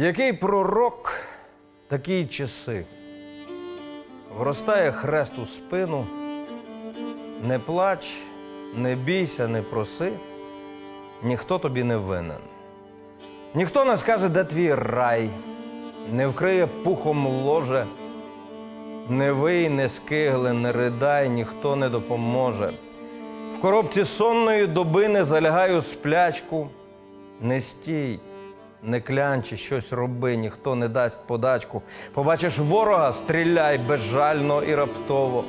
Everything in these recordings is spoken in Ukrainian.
Який пророк, такі часи. Вростає хрест у спину, не плач, не бійся, не проси, ніхто тобі не винен. Ніхто не скаже, де твій рай, не вкриє пухом ложе, не вий, не скигли, не ридай, ніхто не допоможе. В коробці сонної доби не залягай у сплячку, не стій, не клянчи, щось роби, ніхто не дасть подачку. Побачиш ворога, стріляй безжально і раптово.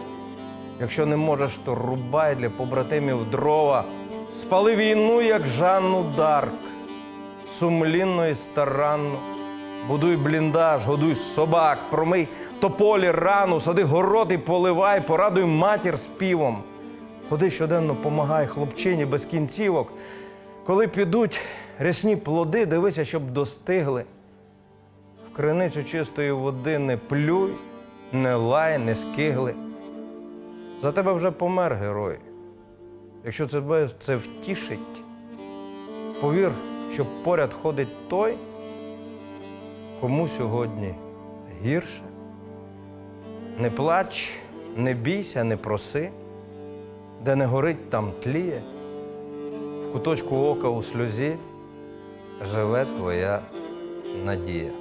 Якщо не можеш, то рубай для побратимів дрова. Спали війну, як Жанну Дарк, сумлінно і старанно. Будуй бліндаж, годуй собак, промий тополі рану, сади город і поливай, порадуй матір співом. Ходи щоденно, помагай хлопчині без кінцівок. Коли підуть рясні плоди, дивися, щоб достигли. В криницю чистої води не плюй, не лай, не скигли. За тебе вже помер герой. Якщо тебе це втішить, повір, що поряд ходить той, кому сьогодні гірше. Не плач, не бійся, не проси, де не горить, там тліє, в куточку ока у сльозі живе твоя надія.